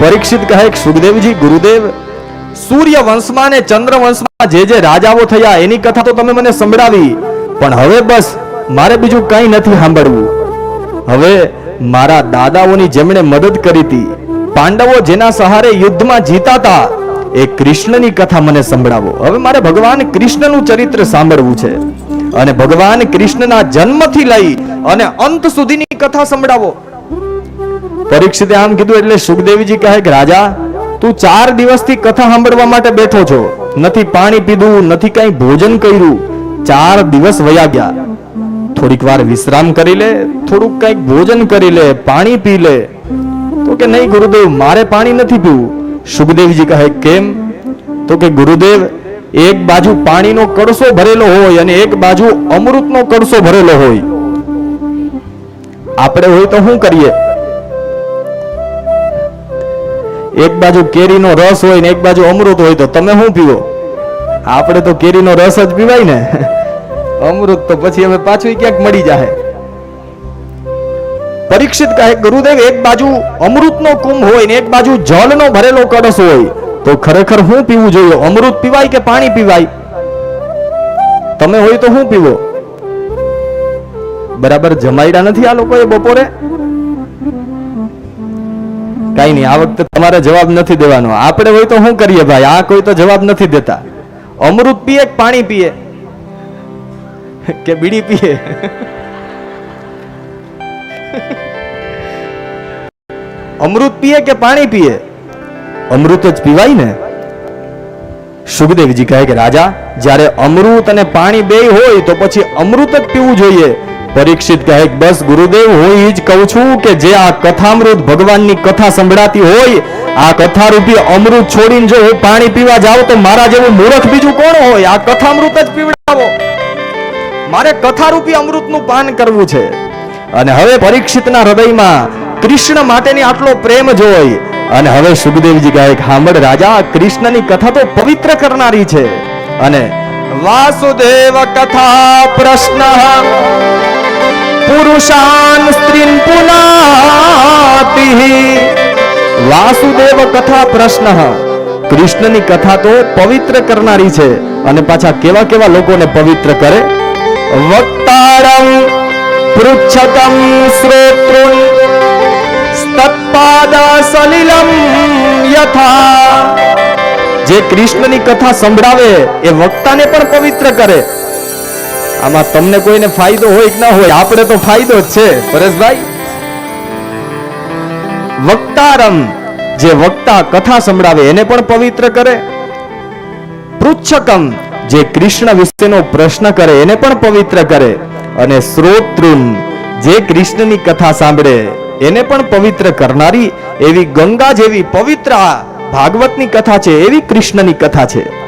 પરીક્ષિત કહે સુખદેવજી, ગુરુદેવ સૂર્ય વંશમાં ને ચંદ્ર વંશમાં જે જે રાજાઓ થયા એની કથા તો તમે મને સંભળાવી. પણ હવે બસ, મારે બીજું કંઈ નથી સાંભળવું. હવે મારા દાદાઓની જેમણે મદદ કરી હતી, પાંડવો જેના સહારે યુદ્ધમાં જીતા હતા એ કૃષ્ણની કથા મને સંભળાવો. હવે મારે ભગવાન કૃષ્ણનું ચરિત્ર સાંભળવું છે. અને ભગવાન કૃષ્ણના જન્મથી લઈ અને અંત સુધીની કથા સંભળાવો. પરીક્ષિતે આમ કીધું એટલે સુખદેવજી કહે કે, રાજા, તું ચાર દિવસથી કથા સાંભળવા માટે બેઠો છો. નથી પાણી પીધું, નથી કઈ ભોજન કર્યું. ચાર દિવસ વયા ગયા. થોડીક વાર વિશ્રામ કરી લે, થોડુંક કંઈક ભોજન કરી લે, પાણી પી લે. તો કે, નહીં ગુરુદેવ, મારે પાણી નથી પીવું. સુખદેવજી કહે, કેમ? તો કે, ગુરુદેવ, એક બાજુ પાણીનો કળશો ભરેલો હોય અને એક બાજુ અમૃતનો કડસો ભરેલો હોય. આપણે હોય તો શું કરીએ? એક બાજુ કેરીનો રસ હોય ને એક બાજુ અમૃત હોય તો તમે શું પીવો? આપણે તો કેરીનો રસ જ પીવાય ને. અમૃત તો પછી હવે પાછું ક્યાંક મળી જાય પરીક્ષિત કહે ગુરુદેવ, એક બાજુ અમૃતનો કુંભ હોય ને એક બાજુ જળનો ભરેલો કળશ હોય, તો ખરેખર શું પીવું જોઈએ? અમૃત પીવાય કે પાણી પીવાય? તમે હોય તો શું પીવો? બરાબર જમાયડા નથી આ લોકોએ બપોરે? કઈ નહીં આ વખતે તમારે જવાબ નથી દેવાનો. આપણે હોય તો શું કરીએ ભાઈ? આ કોઈ તો જવાબ નથી દેતા. અમૃત પીએ કે પાણી પીએ? કે બીડી પીએ? અમૃત પીએ કે પાણી પીએ? અમૃત જ પીવાય ને? સુખદેવજી કહે કે રાજા જ્યારે અમૃત અને પાણી બે હોય તો પછી અમૃત જ પીવું જોઈએ. પરીક્ષિત કહે બસ ગુરુદેવ, હું એ જ કહું છું કે જે આ કથામૃત ભગવાનની કથા સંભળાતી હોય, આ કથા અમૃત છોડીને જો હું પાણી પીવા જાઉં તો મારા જેવું મૂર્ખ બીજું કોણ હોય? આ કથામૃત જ પીવડાવો. મારે કથારૂપી અમૃતનું પાન કરવું છે. અને હવે પરીક્ષિતના હૃદયમાં કૃષ્ણ માટેની આટલો પ્રેમ જોઈ, અને હવે સુખદેવજી કહે હાંભળ રાજા કૃષ્ણની કથા તો પવિત્ર કરનારી છે. અને, વાસુદેવ કથા પ્રશ્ન પુરુષાન સ્ત્રીન પુનાતિ વાસુદેવ કથા પ્રશ્ન કૃષ્ણની કથા તો પવિત્ર કરનારી છે અને પાછા કેવા કેવા લોકોને પવિત્ર કરે? વક્તારમ પૃચ્છકમ શ્રોતૃન સ્તત્પાદ સલિલમ યથા। જે કૃષ્ણની કથા સંભળાવે એ વક્તાને પણ પવિત્ર કરે આમાં તમને કોઈને ફાયદો હોય કે ના હોય, આપણે તો ફાયદો જ છે. પરેશભાઈ? વક્તારમ, જે વક્તા કથા સંભળાવે, એને પણ પવિત્ર કરે. પૃચ્છકમ, જે કૃષ્ણ વિશેનો પ્રશ્ન કરે, એને પણ પવિત્ર કરે. અને શ્રોતૃન, જે કૃષ્ણની કથા સાંભળે, એને પણ પવિત્ર કરનારી એવી ગંગા જેવી પવિત્ર ભાગવતની કથા છે, એવી કૃષ્ણની કથા છે.